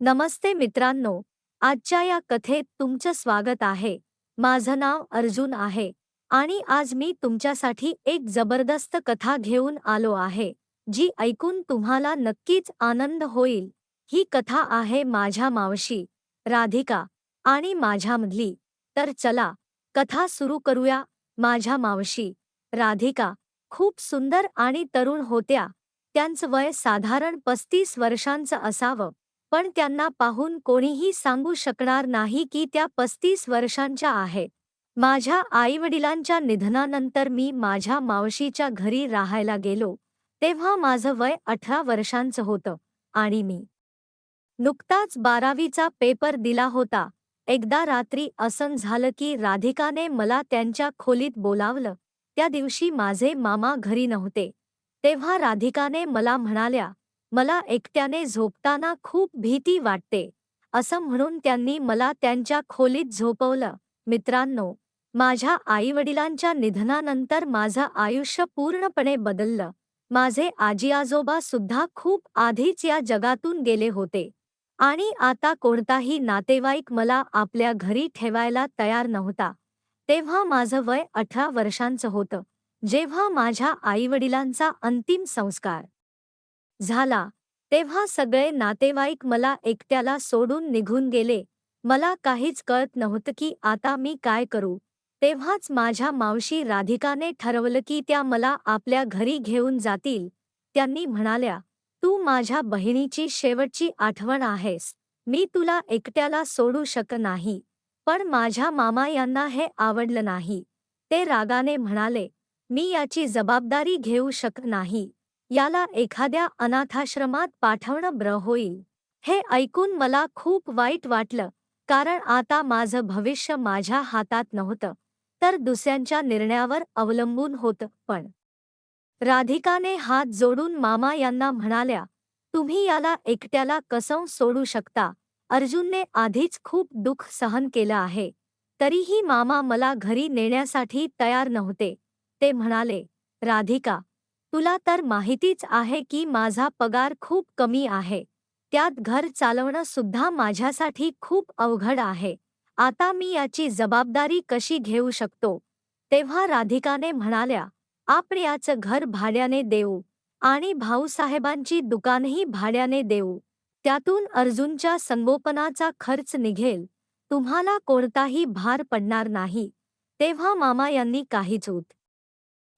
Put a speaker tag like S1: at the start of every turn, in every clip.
S1: नमस्ते मित्रांनो आजच्या या कथेत तुमचं स्वागत आहे. माझं नाव अर्जुन आहे आणि आज मी तुमच्यासाठी एक जबरदस्त कथा घेऊन आलो आहे जी ऐकून तुम्हाला नक्कीच आनंद होईल. ही कथा आहे माझ्या मावशी राधिका आणि माझ्यामधली तर चला कथा सुरू करूया. माझ्या मावशी राधिका खूप सुंदर आणि तरुण होत्या. त्यांचं वय साधारण पस्तीस वर्षांचं असावं. पण त्यांना पाहून कोणीही सांगू शकणार नाही की त्या पस्तीस वर्षांच्या आहेत. माझ्या आईवडिलांच्या निधनानंतर मी माझ्या मावशीच्या घरी राहायला गेलो तेव्हा माझं वय अठरा वर्षांचं होतं आणि मी नुकताच बारावीचा पेपर दिला होता. एकदा रात्री असं झालं की राधिकाने मला त्यांच्या खोलीत बोलावलं. त्या दिवशी माझे मामा घरी नव्हते. तेव्हा राधिकाने मला म्हणाल्या मला एकट्याने झोपताना खूप भीती वाटते असं म्हणून त्यांनी मला त्यांच्या खोलीत झोपवलं. मित्रांनो माझ्या आईवडिलांच्या निधनानंतर माझं आयुष्य पूर्णपणे बदललं. माझे आजी आजोबा सुद्धा खूप आधीच या जगातून गेले होते. आणि आता कोणताही नातेवाईक मला आपल्या घरी ठेवायला तयार नव्हता. तेव्हा माझं वय अठरा वर्षांचं होतं जेव्हा माझ्या आईवडिलांचा अंतिम संस्कार. झाला. तेव्हा सगळे नातेवाईक मला एकट्याला सोडून निघून गेले. मला काहीच कळत नव्हतं की आता मी काय करू. तेव्हाच माझ्या मावशी राधिकाने ठरवलं की त्या मला आपल्या घरी घेऊन जातील. त्यांनी म्हणाल्या तू माझ्या बहिणीची शेवटची आठवण आहेस. मी तुला एकट्याला सोडू शक नाही. पण माझ्या मामा यांना हे आवडलं नाही. ते रागाने म्हणाले मी याची जबाबदारी घेऊ शक नाही. याला एखाद्या अनाथाश्रमात पाठवणं ब्र होईल. हे ऐकून मला खूप वाईट वाटलं कारण आता माझं भविष्य माझ्या हातात नव्हतं तर दुसऱ्यांच्या निर्णयावर अवलंबून होतं पण. राधिकाने हात जोडून मामा यांना म्हणाल्या तुम्ही याला एकट्याला कसं सोडू शकता? अर्जुनने आधीच खूप दुःख सहन केलं आहे. तरीही मामा मला घरी नेण्यासाठी तयार नव्हते. ते म्हणाले राधिका तुला तर माहितीच आहे की माझा पगार खूप कमी आहे. त्यात घर चालवणं सुद्धा माझ्यासाठी खूप अवघड आहे. आता मी याची जबाबदारी कशी घेऊ शकतो? तेव्हा राधिकाने म्हणाल्या आपण याचं घर भाड्याने देऊ आणि भाऊसाहेबांची दुकानही भाड्याने देऊ. त्यातून अर्जुनच्या संगोपनाचा खर्च निघेल. तुम्हाला कोणताही भार पडणार नाही तेव्हा मामा यांनी काहीच उत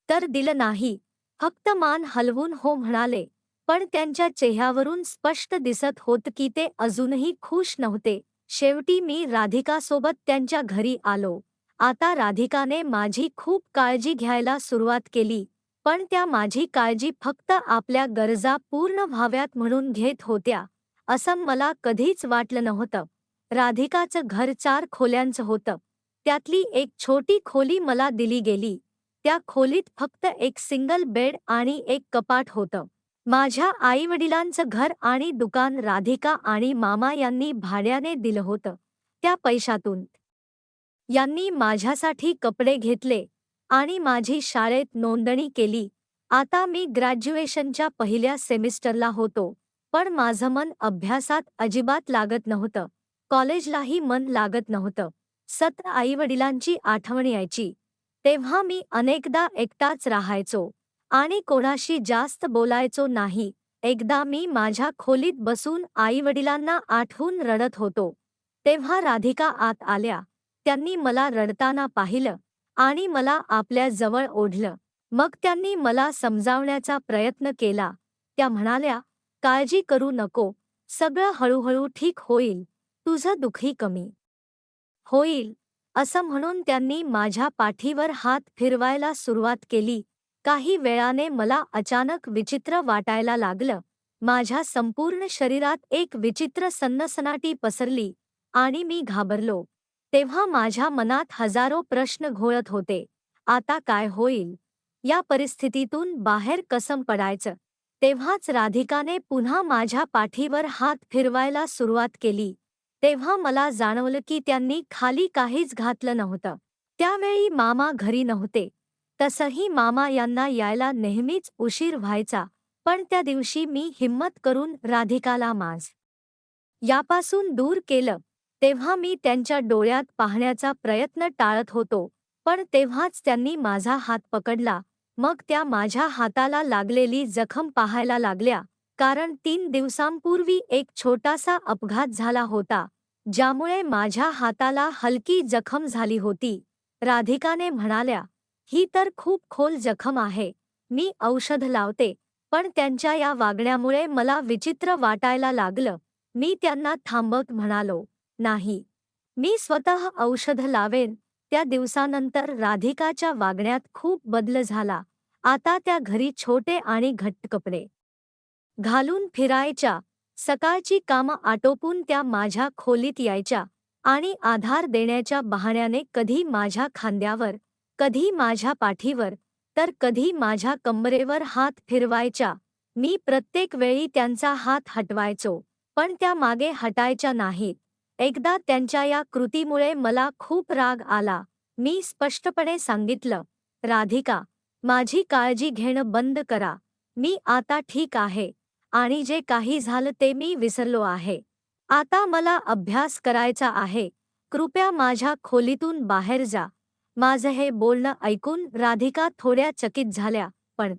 S1: तर दिलं नाही. फक्त मान हलवून हो म्हणाले. पण त्यांच्या चेहऱ्यावरून स्पष्ट दिसत होत की ते अजूनही खुश नव्हते. शेवटी मी राधिकासोबत त्यांच्या घरी आलो. आता राधिकाने माझी खूप काळजी घ्यायला सुरुवात केली. पण त्या माझी काळजी फक्त आपल्या गरजा पूर्ण व्हाव्यात म्हणून घेत होत्या. असं मला कधीच वाटलं नव्हतं. राधिकाचं घर चार खोल्यांचं होतं. त्यातली एक छोटी खोली मला दिली गेली. त्या खोलीत फक्त एक सिंगल बेड आणि एक कपाट होतं. माझ्या आईवडिलांचं घर आणि दुकान राधिका आणि मामा यांनी भाड्याने दिलं होतं. त्या पैशातून. यांनी माझ्यासाठी कपडे घेतले आणि माझी शाळेत नोंदणी केली. आता मी ग्रॅज्युएशनच्या पहिल्या सेमिस्टरला होतो पण माझं मन अभ्यासात अजिबात लागत नव्हतं. कॉलेजलाही मन लागत नव्हतं. सत आईवडिलांची आठवण यायची. तेव्हा मी अनेकदा एकटाच राहायचो आणि कोणाशी जास्त बोलायचो नाही. एकदा मी माझ्या खोलीत बसून आईवडिलांना आठवून रडत होतो. तेव्हा राधिका आत आल्या. त्यांनी मला रडताना पाहिलं आणि मला आपल्या जवळ ओढलं. मग त्यांनी मला समजावण्याचा प्रयत्न केला. त्या म्हणाल्या काळजी करू नको. सगळं हळूहळू ठीक होईल. तुझं दुःखी कमी. होईल. असं म्हणून त्यांनी माझ्या पाठीवर हात फिरवायला सुरुवात केली. काही वेळाने मला अचानक विचित्र वाटायला लागलं. माझ्या संपूर्ण शरीरात एक विचित्र सन्नसनाटी पसरली आणि मी घाबरलो. तेव्हा माझ्या मनात हजारो प्रश्न घोळत होते. आता काय होईल? या परिस्थितीतून बाहेर कसम पडायचं? तेव्हाच राधिकाने पुन्हा माझ्या पाठीवर हात फिरवायला सुरुवात केली. तेव्हा मला जाणवलं की त्यांनी खाली काहीच घातलं नव्हतं. त्यावेळी मामा घरी नव्हते. तसंही मामा यांना यायला नेहमीच उशीर व्हायचा पण त्या दिवशी मी हिम्मत करून राधिकाला माझ यापासून दूर केलं. तेव्हा मी त्यांच्या डोळ्यात पाहण्याचा प्रयत्न टाळत होतो पण तेव्हाच त्यांनी माझा हात पकडला. मग त्या माझ्या हाताला लागलेली जखम पाहायला लागल्या कारण तीन दिवसांपूर्वी एक छोटासा अपघात झाला होता. ज्यामुळे माझ्या हाताला हलकी जखम झाली होती. राधिकाने म्हणाल्या ही तर खूप खोल जखम आहे. मी औषध लावते पण त्यांच्या या वागण्यामुळे मला विचित्र वाटायला लागलं. मी त्यांना थांबत म्हणालो नाही. मी स्वतः औषध लावेन. त्या दिवसानंतर राधिकाच्या वागण्यात खूप बदल झाला. आता त्या घरी छोटे आणि घट्ट कपडे घालून फिरायच्या. सकाळची कामं आटोपून त्या माझ्या खोलीत यायच्या आणि आधार देण्याच्या बहाण्याने कधी माझ्या खांद्यावर कधी माझ्या पाठीवर तर कधी माझ्या कंबरेवर हात फिरवायच्या. मी प्रत्येक वेळी त्यांचा हात हटवायचो पण त्या मागे हटायच्या नाहीत. एकदा त्यांच्या या कृतीमुळे मला खूप राग आला. मी स्पष्टपणे सांगितलं राधिका माझी काळजी घेणं बंद करा. मी आता ठीक आहे. आणि जे काही झालं ते मी विसरलो आहे. आता मला अभ्यास करायचा आहे. कृपया माझ्या खोलीतून बाहेर जा. माझं हे बोलणं ऐकून राधिका थोड्या चकित झाल्या पण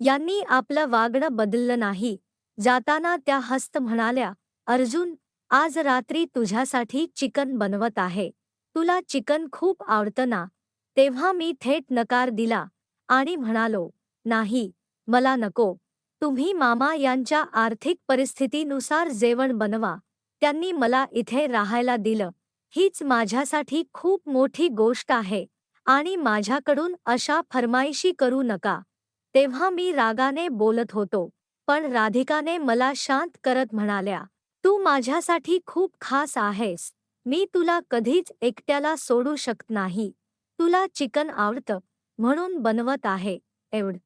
S1: यांनी आपलं वागणं बदललं नाही. जाताना त्या हस्त म्हणाल्या अर्जुन आज रात्री तुझ्यासाठी चिकन बनवत आहे. तुला चिकन खूप आवडतं ना? तेव्हा मी थेट नकार दिला. आणि म्हणालो नाही मला नको. तुम्ही मामा यांच्या आर्थिक परिस्थितीनुसार जेवण बनवा. त्यांनी मला इथे राहायला दिलं. हीच माझ्यासाठी खूप मोठी गोष्ट आहे. आणि माझ्याकडून अशा फरमाईशी करू नका. तेव्हा मी रागाने बोलत होतो. पण राधिकाने मला शांत करत म्हणाल्या तू माझ्यासाठी खूप खास आहेस. मी तुला कधीच एकट्याला सोडू शकत नाही. तुला चिकन आवडतं म्हणून बनवत आहे. एवढ.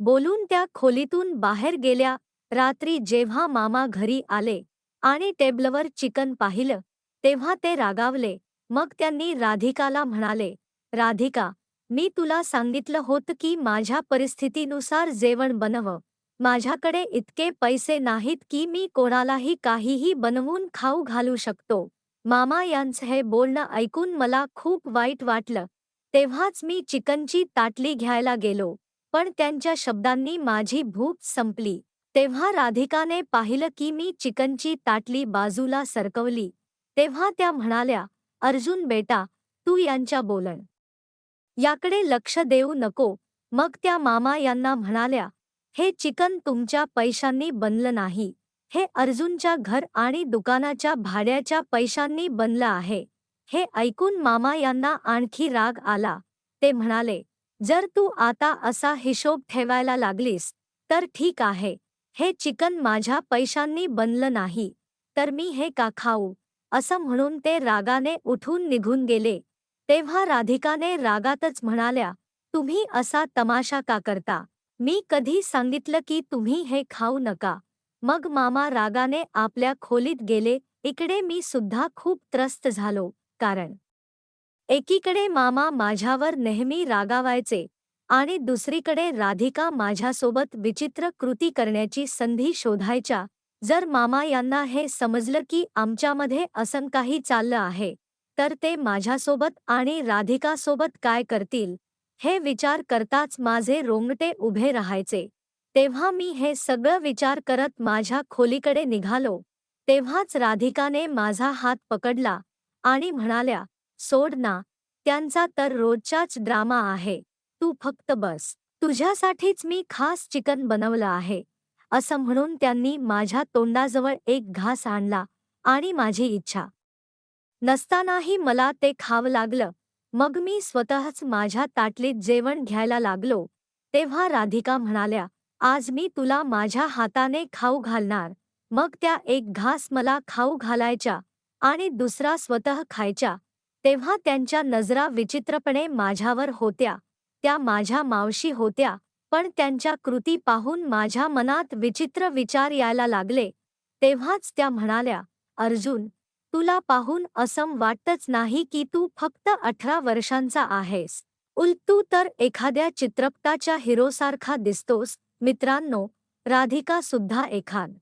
S1: बोलून त्या खोलीतून बाहेर गेल्या रात्री जेव्हा मामा घरी आले आणि टेबलवर चिकन पाहिलं तेव्हा ते रागावले. मग त्यांनी राधिकाला म्हणाले राधिका मी तुला सांगितलं होतं की माझ्या परिस्थितीनुसार जेवण बनव. माझ्याकडे इतके पैसे नाहीत की मी कोणालाही काहीही बनवून खाऊ घालू शकतो. मामा यांचं हे बोलणं ऐकून मला खूप वाईट वाटलं. तेव्हाच मी चिकनची ताटली घ्यायला गेलो. पण त्यांच्या शब्दांनी माझी भूक संपली. तेव्हा राधिकाने पाहिलं की मी चिकनची ताटली बाजूला सरकवली. तेव्हा त्या म्हणाल्या अर्जुन बेटा तू यांच्या बोलण. याकडे लक्ष देऊ नको. मग त्या मामा यांना म्हणाल्या हे चिकन तुमच्या पैशांनी बनलं नाही. हे अर्जुनच्या घर आणि दुकानाच्या भाड्याच्या पैशांनी बनलं आहे. हे ऐकून मामा यांना आणखी राग आला. ते म्हणाले जर तू आता असा हिशोब ठेवायला लागलीस तर ठीक आहे. हे चिकन माझ्या पैशांनी बनलं नाही तर मी हे का खाऊ? असं म्हणून ते रागाने उठून निघून गेले. तेव्हा राधिकाने रागातच म्हणाल्या तुम्ही असा तमाशा का करता? मी कधी सांगितलं की तुम्ही हे खाऊ नका. मग मामा रागाने आपल्या खोलीत गेले. इकडे मी सुद्धा खूप त्रस्त झालो कारण एकीकडे मामा माझ्यावर नेहमी रागावायचे आणि दुसरीकडे राधिका माझ्यासोबत विचित्र कृती करण्याची संधी शोधायच्या. जर मामा यांना हे समजलं की आमच्यामध्ये असं काही चाललं आहे तर ते माझ्यासोबत आणि राधिकासोबत काय करतील हे विचार करताच माझे रोंगटे उभे राहायचे. तेव्हा मी हे सगळं विचार करत माझ्या खोलीकडे निघालो. तेव्हाच राधिकाने माझा हात पकडला आणि म्हणाल्या सोड ना. त्यांचा तर रोजचाच ड्रामा आहे. तू फक्त बस. तुझ्यासाठीच मी खास चिकन बनवलं आहे. असं म्हणून त्यांनी माझ्या तोंडाजवळ एक घास आणला आणि माझी इच्छा. नसतानाही मला ते खावं लागलं. मग मी स्वतःच माझ्या ताटलीत जेवण घ्यायला लागलो. तेव्हा राधिका म्हणाल्या आज मी तुला माझ्या हाताने खाऊ घालणार. मग त्या एक घास मला खाऊ घालायच्या आणि दुसरा स्वतः खायच्या. तेव्हा त्यांच्या नजरा विचित्रपणे माझ्यावर होत्या. त्या माझ्या मावशी होत्या पण त्यांच्या कृती पाहून माझ्या मनात विचित्र विचार यायला लागले. तेव्हाच त्या म्हणाल्या अर्जुन तुला पाहून असं वाटतच नाही की तू फक्त अठरा वर्षांचा आहेस. उलटू तर एखाद्या चित्रपटाच्या हिरोसारखा दिसतोस मित्रांनो राधिका सुद्धा एखाद.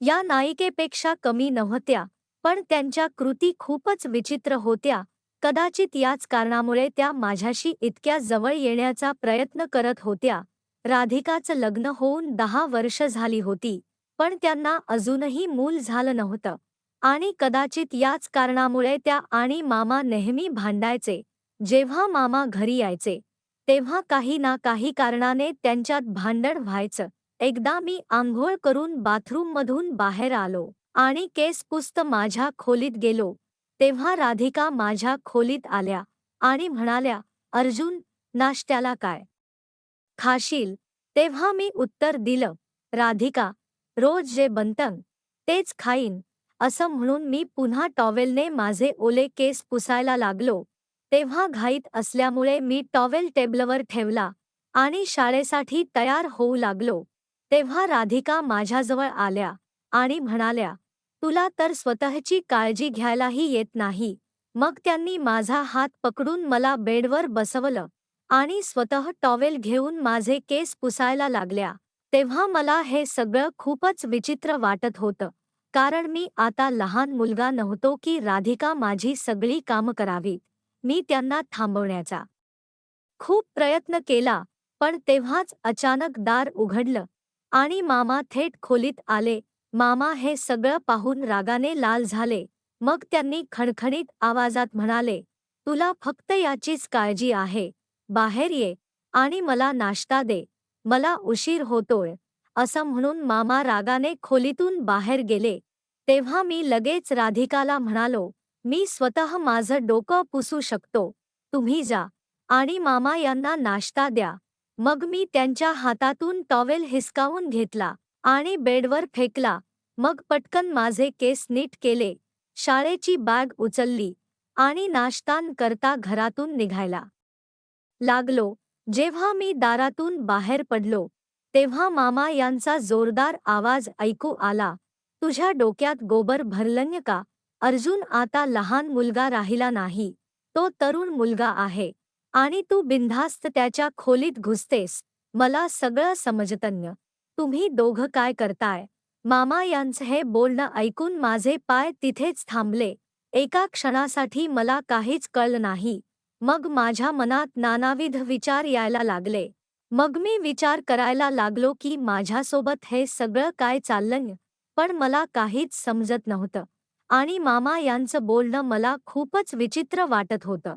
S1: या नायिकेपेक्षा कमी नव्हत्या. पण त्यांच्या कृती खूपच विचित्र होत्या. कदाचित याच कारणामुळे त्या माझ्याशी इतक्या जवळ येण्याचा प्रयत्न करत होत्या. राधिकाचं लग्न होऊन दहा वर्ष झाली होती पण त्यांना अजूनही मूल झालं नव्हतं. आणि कदाचित याच कारणामुळे त्या आणि मामा नेहमी भांडायचे. जेव्हा मामा घरी यायचे तेव्हा काही ना काही कारणाने त्यांच्यात भांडण व्हायचं. एकदा मी आंघोळ करून बाथरूममधून बाहेर आलो. आणि केस पुस्त माझ्या खोलीत गेलो. तेव्हा राधिका माझ्या खोलीत आल्या आणि म्हणाल्या अर्जुन नाश्त्याला काय? खाशील? तेव्हा मी उत्तर दिलं राधिका रोज जे बनतं तेच खाईन. असं म्हणून मी पुन्हा टॉवेलने माझे ओले केस पुसायला लागलो. तेव्हा घाईत असल्यामुळे मी टॉवेल टेबलवर ठेवला आणि शाळेसाठी तयार होऊ लागलो. तेव्हा राधिका माझ्याजवळ आल्या आणि म्हणाल्या तुला तर स्वतःची काळजी घ्यायलाही येत नाही. मग त्यांनी माझा हात पकडून मला बेडवर बसवलं आणि स्वतः टॉवेल घेऊन माझे केस पुसायला लागल्या. तेव्हा मला हे सगळं खूपच विचित्र वाटत होतं. कारण मी आता लहान मुलगा नव्हतो की राधिका माझी सगळी कामं करावीत मी त्यांना थांबवण्याचा खूप प्रयत्न केला पण तेव्हाच अचानक दार उघडलं आणि मामा थेट खोलीत आले. मामा हे सगळं पाहून रागाने लाल झाले. मग त्यांनी खणखणीत आवाजात म्हणाले तुला फक्त याचीच काळजी आहे. बाहेर ये आणि मला नाश्ता दे. मला उशीर होतोय. असं म्हणून मामा रागाने खोलीतून बाहेर गेले. तेव्हा मी लगेच राधिकाला म्हणालो मी स्वतः माझं डोकं पुसू शकतो. तुम्ही जा आणि मामा यांना नाश्ता द्या. मग मी त्यांच्या हातातून टॉवेल हिसकावून घेतला आणि बेडवर फेकला. मग पटकन माझे केस नीट केले. शाळेची बॅग उचलली आणि नाश्तान करता घरातून निघायला लागलो. जेव्हा मी दारातून बाहेर पडलो तेव्हा मामा यांचा जोरदार आवाज ऐकू आला तुझ्या डोक्यात गोबर भरलन्य का? अर्जुन आता लहान मुलगा राहिला नाही. तो तरुण मुलगा आहे आणि तू बिनधास्त त्याच्या खोलीत घुसतेस. मला सगळं समजतन्य. तुम्ही दोघं काय करताय? मामा यांचं हे बोलणं ऐकून माझे पाय तिथेच थांबले. एका क्षणासाठी मला काहीच कळलं नाही. मग माझ्या मनात नानाविध विचार यायला लागले. मग मी विचार करायला लागलो की माझ्यासोबत हे सगळं काय चाललंय? पण मला काहीच समजत नव्हतं. आणि मामा यांचं बोलणं मला खूपच विचित्र वाटत होतं.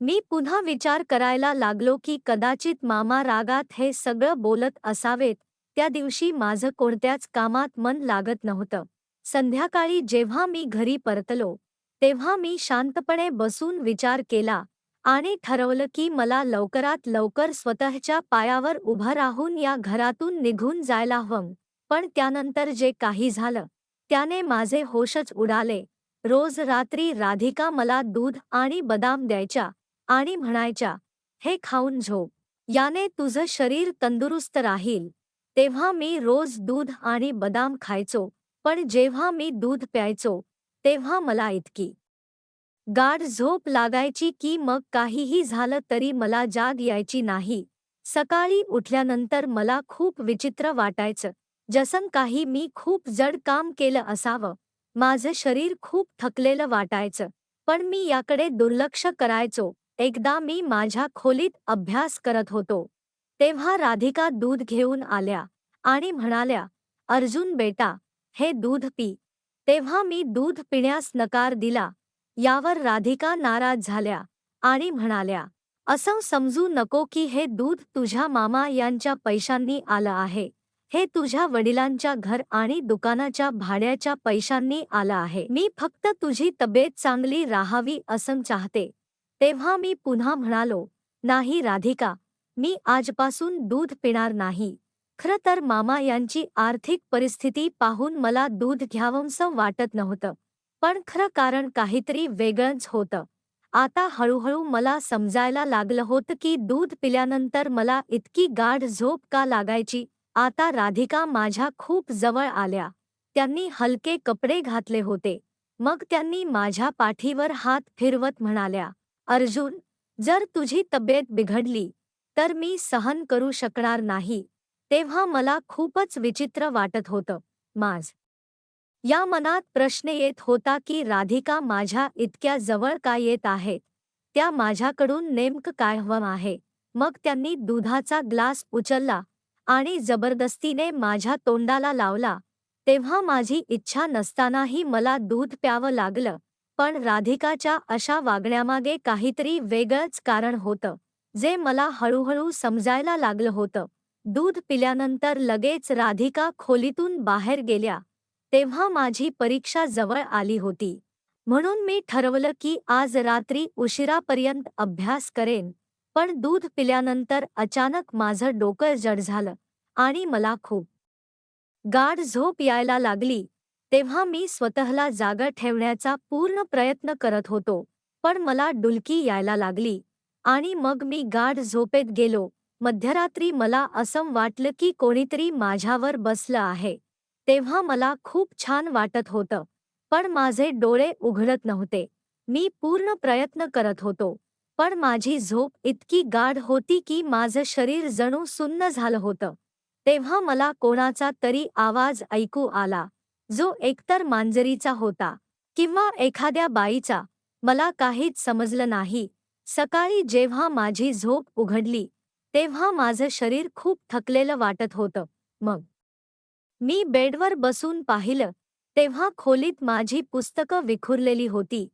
S1: मी पुन्हा विचार करायला लागलो की कदाचित मामा रागात हे सगळं बोलत असावेत. त्या दिवशी माझं कोणत्याच कामात मन लागत नव्हतं. संध्याकाळी जेव्हा मी घरी परतलो तेव्हा मी शांतपणे बसून विचार केला आणि ठरवलं की मला लवकरात लवकर स्वतःच्या पायावर उभं राहून या घरातून निघून जायला हवं. पण त्यानंतर जे काही झालं त्याने माझे होशच उडाले. रोज रात्री राधिका मला दूध आणि बदाम द्यायच्या आणि म्हणायच्या हे खाऊन झोप. याने तुझं शरीर तंदुरुस्त राहील. तेव्हा मी रोज दूध आणि बदाम खायचो पण जेव्हा मी दूध प्यायचो तेव्हा मला इतकी गाढ झोप लागायची की मग काहीही झालं तरी मला जाग यायची नाही. सकाळी उठल्यानंतर मला खूप विचित्र वाटायचं जसं काही मी खूप जड काम केलं असावं माझं शरीर खूप थकलेलं वाटायचं पण मी याकडे दुर्लक्ष करायचो. एकदा मी माझ्या खोलीत अभ्यास करत होतो. तेव्हा राधिका दूध घेऊन आल्या आणि म्हणाल्या अर्जुन बेटा हे दूध पी. तेव्हा मी दूध पिण्यास नकार दिला. यावर राधिका नाराज झाल्या आणि म्हणाल्या असं समजू नको की हे दूध तुझ्या मामा यांच्या पैशांनी आलं आहे. हे तुझ्या वडिलांच्या घर आणि दुकानाच्या भाड्याच्या पैशांनी आलं आहे. मी फक्त तुझी तब्येत चांगली राहावी असं चाहते. तेव्हा मी पुन्हा म्हणालो नाही राधिका मी आजपासून दूध पिणार नाही. खरं तर मामा यांची आर्थिक परिस्थिती पाहून मला दूध घ्यावंसं वाटत नव्हतं. पण खरं कारण काहीतरी वेगळंच होतं. आता हळूहळू मला समजायला लागलं होतं की दूध पिल्यानंतर मला इतकी गाढ झोप का लागायची? आता राधिका माझ्या खूप जवळ आल्या. त्यांनी हलके कपडे घातले होते. मग त्यांनी माझ्या पाठीवर हात फिरवत म्हणाल्या अर्जुन जर तुझी तब्येत बिघडली तर मी सहन करू शकणार नाही तेव्हा मला खूपच विचित्र वाटत होतं. माझ या मनात प्रश्न येत होता की राधिका माझ्या इतक्या जवळ का येत आहेत त्या माझ्याकडून नेमकं काय हवं आहे? मग त्यांनी दुधाचा ग्लास उचलला आणि जबरदस्तीने माझ्या तोंडाला लावला. तेव्हा माझी इच्छा नसतानाही मला दूध प्यावं लागलं पण राधिकाच्या अशा वागण्यामागे काहीतरी वेगळंच कारण होतं. जे मला हळूहळू समजायला लागलं होतं. दूध पिल्यानंतर लगेच राधिका खोलीतून बाहेर गेल्या. तेव्हा माझी परीक्षा जवळ आली होती. म्हणून मी ठरवलं की आज रात्री उशिरापर्यंत अभ्यास करेन. पण दूध पिल्यानंतर अचानक माझं डोकं जड झालं आणि मला खूप गाढ झोप यायला लागली. तेव्हा मी स्वतःला जागा ठेवण्याचा पूर्ण प्रयत्न करत होतो. पण मला डुलकी यायला लागली. आणि मग मी गाढ झोपेत गेलो. मध्यरात्री मला असं वाटलं की कोणीतरी माझ्यावर बसलं आहे. तेव्हा मला खूप छान वाटत होतं. पण माझे डोळे उघडत नव्हते. मी पूर्ण प्रयत्न करत होतो. पण माझी झोप इतकी गाढ होती की माझं शरीर जणू सुन्न झालं होतं. तेव्हा मला कोणाचा तरी आवाज ऐकू आला. जो एकतर मांजरीचा होता किंवा एखाद्या बाईचा. मला काहीच समजलं नाही. सकाळी जेव्हा माझी झोप उघडली तेव्हा माझं शरीर खूप थकलेलं वाटत होतं. मग मी बेडवर बसून पाहिलं तेव्हा खोलीत माझी पुस्तकं विखुरलेली होती.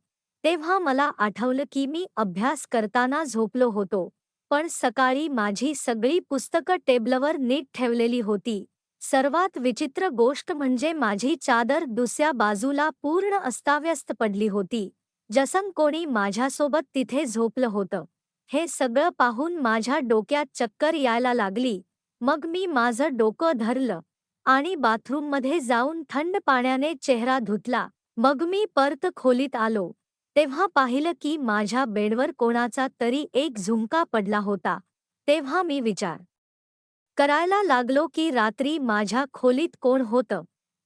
S1: तेव्हा मला आठवलं की मी अभ्यास करताना झोपलो होतो पण सकाळी माझी सगळी पुस्तकं टेबलवर नीट ठेवलेली होती. सर्वात विचित्र गोष्ट म्हणजे माझी चादर दुसऱ्या बाजूला पूर्ण अस्ताव्यस्त पडली होती. जसं कोणी माझ्यासोबत तिथे झोपलं होतं. हे सगळं पाहून माझ्या डोक्यात चक्कर यायला लागली. मग मी माझं डोकं धरलं आणि बाथरूममध्ये जाऊन थंड पाण्याने चेहरा धुतला. मग मी परत खोलीत आलो. तेव्हा पाहिलं की माझ्या बेडवर कोणाचा तरी एक झुमका पडला होता. तेव्हा मी विचार करायला लागलो की रात्री माझ्या खोलीत कोण होतं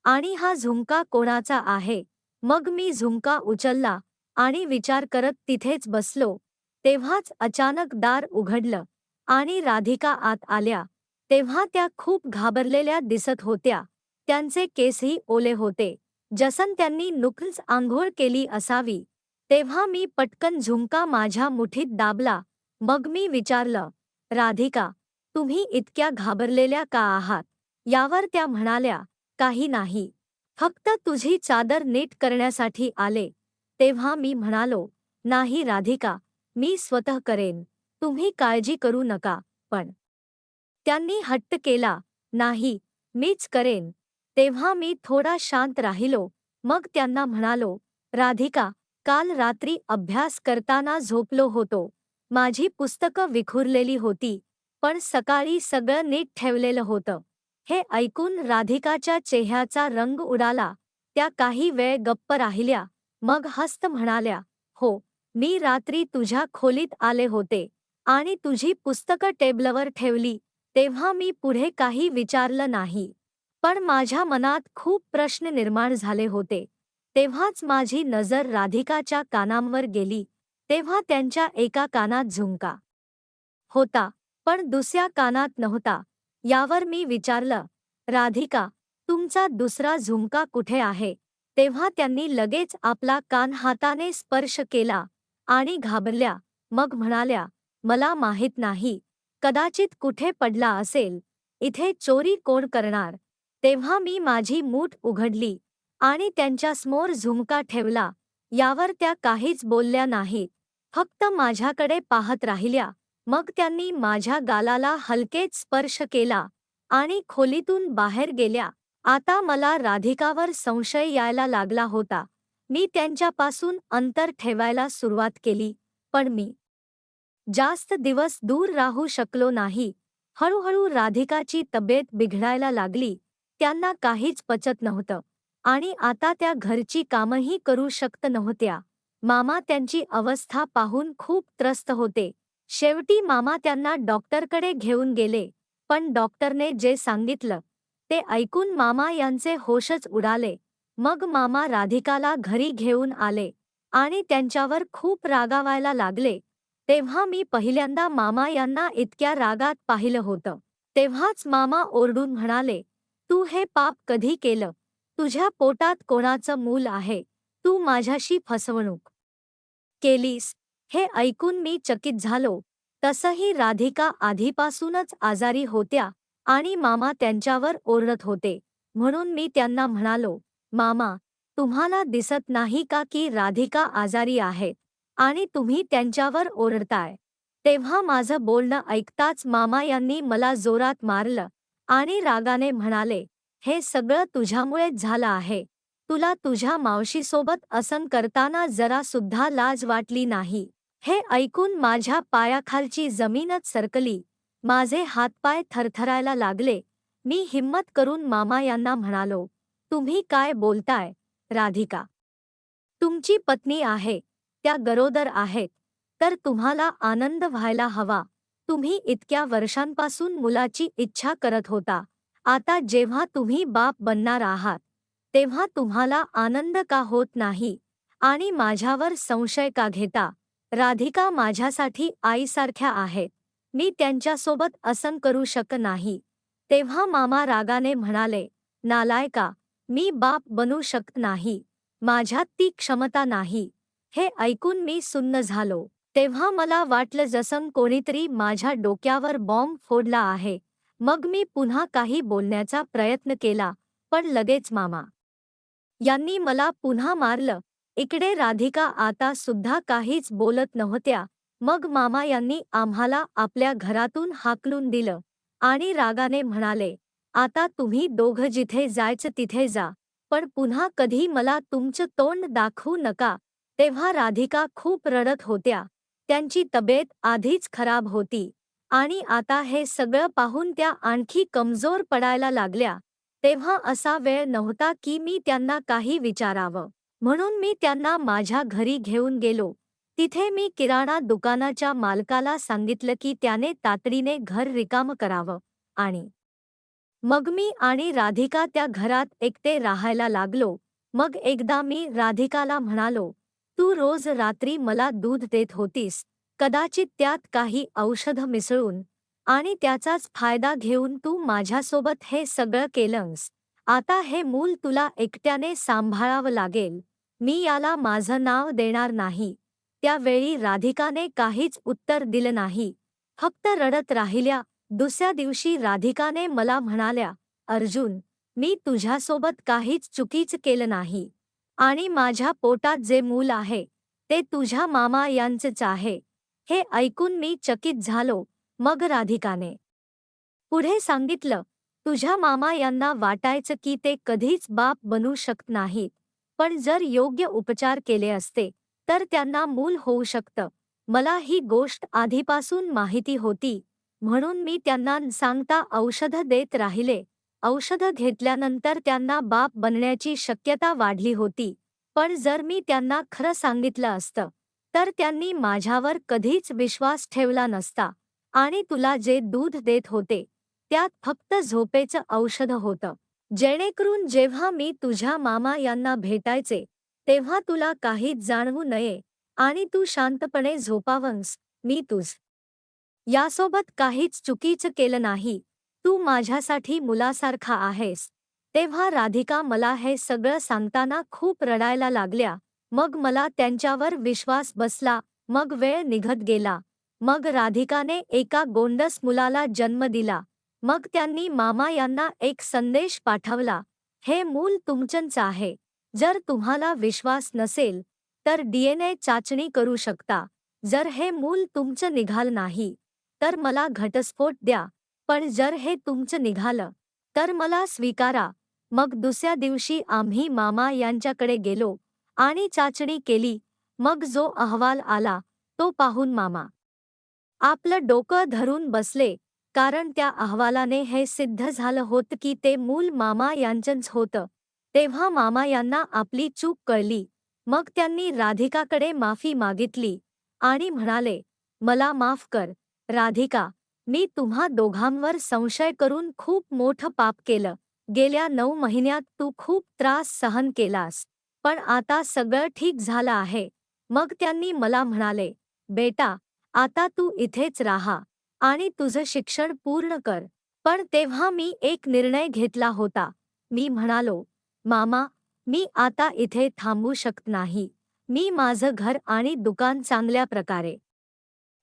S1: आणि हा झुमका कोणाचा आहे. मग मी झुमका उचलला आणि विचार करत तिथेच बसलो. तेव्हाच अचानक दार उघडलं आणि राधिका आत आल्या. तेव्हा त्या खूप घाबरलेल्या दिसत होत्या. त्यांचे केसही ओले होते. जसन त्यांनी नुकल्स आंघोळ केली असावी. तेव्हा मी पटकन झुमका माझ्या मुठीत दाबला. मग मी विचारलं राधिका तुम्ही इतक्या घाबरलेल्या का आहात? यावर त्या म्हणाल्या काही नाही. फक्त तुझी चादर नीट करण्यासाठी आले. तेव्हा मी म्हणालो नाही राधिका मी स्वतः करेन तुम्ही काळजी करू नका पण. त्यांनी हट्ट केला नाही मीच करेन. तेव्हा मी थोडा शांत राहिलो मग त्यांना म्हणालो राधिका काल रात्री अभ्यास करताना झोपलो होतो माझी पुस्तकं विखुरलेली होती पण सकाळी सगळं नीट ठेवलेलं होतं. हे ऐकून राधिकाच्या चेहऱ्याचा रंग उडाला त्या काही वेळ गप्प राहिल्या मग हस्त म्हणाल्या हो मी रात्री तुझ्या खोलीत आले होते आणि तुझी पुस्तकं टेबलवर ठेवली तेव्हा मी पुढे काही विचारलं नाही. पण माझ्या मनात खूप प्रश्न निर्माण झाले होते. तेव्हाच माझी नजर राधिकाच्या कानांवर गेली तेव्हा त्यांच्या एका कानात झुंका होता पण दुसऱ्या कानात नव्हता. यावर मी विचारलं राधिका तुमचा दुसरा झुंका कुठे आहे? तेव्हा त्यांनी लगेच आपला कान हाताने स्पर्श केला आणि घाबरल्या. मग म्हणाल्या मला माहीत नाही. कदाचित कुठे पडला असेल. इथे चोरी कोण करणार? तेव्हा मी माझी मूठ उघडली आणि त्यांच्यासमोर झुमका ठेवला. यावर त्या काहीच बोलल्या नाहीत. फक्त माझ्याकडे पाहत राहिल्या. मग त्यांनी माझ्या गालाला हलकेच स्पर्श केला आणि खोलीतून बाहेर गेल्या. आता मला राधिकावर संशय यायला लागला होता. मी त्यांच्यापासून अंतर ठेवायला सुरुवात केली पण मी जास्त दिवस दूर राहू शकलो नाही. हळूहळू राधिकाची तब्येत बिघडायला लागली. त्यांना काहीच पचत नव्हतं. आणि आता त्या घरची कामही करू शकत नव्हत्या. मामा त्यांची अवस्था पाहून खूप त्रस्त होते. शेवटी मामा त्यांना डॉक्टरकडे घेऊन गेले पण डॉक्टरने जे सांगितलं ते ऐकून मामा यांचे होशच उडाले. मग मामा राधिकाला घरी घेऊन आले आणि त्यांच्यावर खूप रागावायला लागले. तेव्हा मी पहिल्यांदा मामा यांना इतक्या रागात पाहिलं होतं. तेव्हाच मामा ओरडून म्हणाले तू हे पाप कधी केलं? तुझ्या पोटात कोणाचं मूल आहे? तू माझ्याशी फसवणूक केलीस हे ऐकून मी चकित झालो. तसंही राधिका आधीपासूनच आजारी होत्या. आणि मामा त्यांच्यावर ओरडत होते. म्हणून मी त्यांना म्हणालो मामा तुम्हाला दिसत नाही का की राधिका आजारी आहेत आणि तुम्ही त्यांच्यावर ओरडताय? तेव्हा माझं बोलणं ऐकताच मामा यांनी मला जोरात मारलं आणि रागाने म्हणाले हे सगळं तुझ्यामुळेच झालं आहे. तुला तुझ्या मावशीसोबत असन करताना जरा सुद्धा लाज वाटली नाही. हे ऐकून माझ्या पायाखालची जमीनच सरकली. माझे हातपाय थरथरायला लागले. मी हिम्मत करून मामा यांना म्हणालो तुम्ही काय बोलताय राधिका? तुमची पत्नी आहे त्या गरोदर आहेत तर तुम्हाला आनंद व्हायला हवा. तुम्ही इतक्या वर्षांपासून मुलाची इच्छा करत होता. आता जेव्हा तुम्ही बाप बनणार आहात तेव्हा तुम्हाला आनंद का होत नाही? आणि माझ्यावर संशय का घेता? राधिका माझ्यासाठी आईसारख्या आहेत. मी त्यांच्यासोबत असन करू शक नाही. तेव्हा मामा रागाने म्हणाले नालायका मी बाप बनू शकत नाही. माझ्यात ती क्षमता नाही. हे ऐकून मी सुन्न झालो. तेव्हा मला वाटलं जसं कोणीतरी माझ्या डोक्यावर बॉम्ब फोडला आहे. मग मी पुन्हा काही बोलण्याचा प्रयत्न केला पण लगेच मामा यांनी मला पुन्हा मारलं. इकडे राधिका आता सुद्धा काहीच बोलत नव्हत्या. मग मामा यांनी आम्हाला आपल्या घरातून हाकलून दिलं आणि रागाने म्हणाले आता तुम्ही दोघं जिथे जायचं तिथे जा पण पुन्हा कधी मला तुमचं तोंड दाखवू नका. तेव्हा राधिका खूप रडत होत्या. त्यांची तब्येत आधीच खराब होती आणि आता हे सगळं पाहून त्या आणखी कमजोर पडायला लागल्या. तेव्हा असा वेळ नव्हता की मी त्यांना काही विचारावं. म्हणून मी त्यांना माझ्या घरी घेऊन गेलो. तिथे मी किराणा दुकानाच्या मालकाला सांगितलं की त्याने तातडीने घर रिकाम करावं आणि मग मी आणि राधिका त्या घरात एकटे राहायला लागलो. मग एकदा मी राधिकाला म्हणालो तू रोज रात्री मला दूध देत होतीस. कदाचित त्यात काही औषध मिसळून आणि त्याचाच फायदा घेऊन तू माझ्यासोबत हे सगळं केलंस. आता हे मूल तुला एकट्याने सांभाळावं लागेल. मी याला माझं नाव देणार नाही. त्यावेळी राधिकाने काहीच उत्तर दिलं नाही. फक्त रडत राहिल्या. दुसऱ्या दिवशी राधिकाने मला म्हणाल्या अर्जुन मी तुझ्यासोबत काहीच चुकीच केलं नाही. आणि माझ्या पोटात जे मूल आहे ते तुझ्या मामा यांचेच आहे. हे ऐकून मी चकित झालो. मग राधिकाने पुढे सांगितलं तुझ्या मामा यांना वाटायचं की ते कधीच बाप बनू शकत नाहीत. पण जर योग्य उपचार केले असते तर त्यांना मूल होऊ शकतं. मला ही गोष्ट आधीपासून माहिती होती म्हणून मी त्यांना सांगता औषधं देत राहिले. औषधं घेतल्यानंतर त्यांना बाप बनण्याची शक्यता वाढली होती पण जर मी त्यांना खरं सांगितलं असतं तर त्यांनी माझ्यावर कधीच विश्वास ठेवला नसता. आणि तुला जे दूध देत होते त्यात फक्त झोपेचं औषध होतं. जेणेकरून जेव्हा मी तुझ्या मामा यांना भेटायचे तेव्हा तुला काहीच जाणवू नये आणि तू शांतपणे झोपावंस मी तुझ. यासोबत काहीच चुकीचं केलं नाही. तू माझ्यासाठी मुलासारखा आहेस. तेव्हा राधिका मला हे सगळं सांगताना खूप रडायला लागल्या. मग मला त्यांच्यावर विश्वास बसला. मग वेळ निघत गेला. मग राधिकाने एका गोंडस मुलाला जन्म दिला. मग त्यांनी मामा यांना एक संदेश पाठवला. हे मूल तुमचंच आहे. जर तुम्हाला विश्वास नसेल तर डीएनए चाचणी करू शकता. जर हे मूल तुमचं निघाल नाही तर मला घटस्फोट द्या. पण जर हे तुमचं निघालं तर मला स्वीकारा. मग दुसऱ्या दिवशी आम्ही मामा यांच्याकडे गेलो आणि चाचणी केली. मग जो अहवाल आला तो पाहून मामा. आपलं डोकं धरून बसले कारण त्या अहवालाने हे सिद्ध झालं होतं की ते मूल मामा यांचंच होतं. तेव्हा मामा यांना आपली चूक कळली. मग त्यांनी राधिकाकडे माफी मागितली आणि म्हणाले मला माफ कर. राधिका मी तुम्हा दोघांवर संशय करून खूप मोठं पाप केलं. गेल्या नऊ महिन्यात तू खूप त्रास सहन केलास. पण आता सगळं ठीक झालं आहे. मग त्यांनी मला म्हणाले बेटा आता तू इथेच राहा आणि तुझं शिक्षण पूर्ण कर. पण तेव्हा मी एक निर्णय घेतला होता. मी म्हणालो मामा मी आता इथे थांबू शकत नाही. मी माझं घर आणि दुकान चांगल्या प्रकारे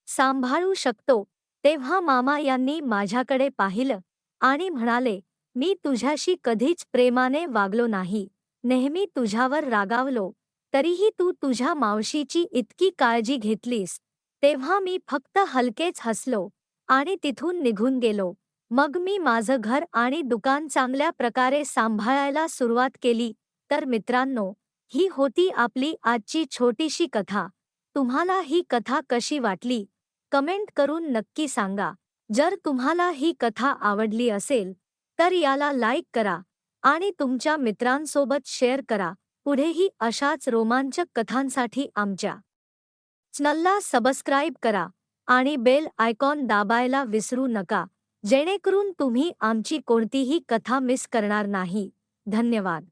S1: सांभाळू शकतो. तेव्हा मामा यांनी माझ्याकडे पाहिलं आणि म्हणाले मी तुझ्याशी कधीच प्रेमाने वागलो नाही. नेहमी तुझ्यावर रागावलो. तरीही तू तुझ्या मावशीची इतकी काळजी घेतलीस. तेव्हा मी फक्त हलकेच हसलो आणि तिथून निघून गेलो. मग मी माझं घर आणि दुकान चांगल्या प्रकारे सांभाळायला सुरुवात केली. तर मित्रांनो ही होती आपली आजची छोटीशी कथा. तुम्हाला ही कथा कशी वाटली? कमेंट करून नक्की सांगा. जर तुम्हाला ही कथा आवडली असेल तर याला लाईक करा आणि तुमच्या मित्रांसोबत शेअर करा. पुढेही अशाच रोमांचक कथांसाठी आमच्या चॅनलला सबस्क्राईब करा आणि बेल आयकॉन दाबायला विसरू नका. जेणेकरून तुम्ही आमची कोणतीही कथा मिस करणार नाही. धन्यवाद.